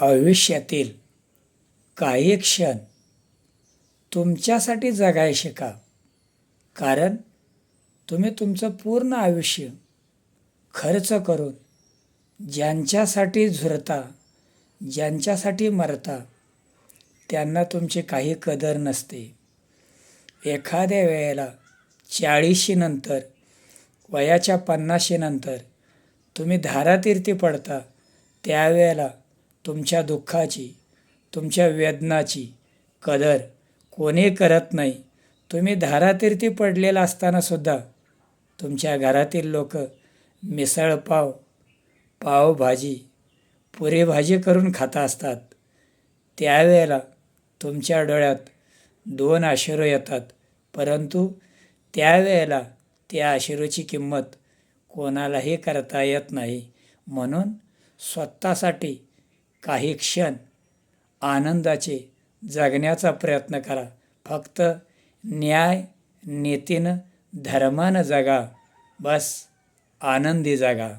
आयुष्यातील काही क्षण तुमच्यासाठी जगाय शिका. कारण तुम्ही तुमचं पूर्ण आयुष्य खर्च करून ज्यांच्यासाठी झुरता ज्यांच्यासाठी मरता त्यांना तुमची काही कदर नसते. एखाद्या वेळेला चाळीशीनंतर वयाच्या पन्नाशीनंतर तुम्ही धारातीर्थी पडता त्यावेळेला तुमच्या दुःखाची तुमच्या वेदनाची कदर कोणी करत नाही. तुम्ही धारातीर्थी पडलेला असतानासुद्धा तुमच्या घरातील लोक मिसळपाव पावभाजी पुरी भाजी करून खाता असतात. त्यावेळेला तुमच्या डोळ्यात दोन अश्रू येतात. परंतु त्यावेळेला त्या आशिरोची किंमत कोणालाही करता येत नाही. म्हणून स्वतःसाठी काही क्षण आनंदाचे जगण्याचा प्रयत्न करा. फक्त न्याय नीतीनं धर्मानं जगा. बस आनंदी जगा.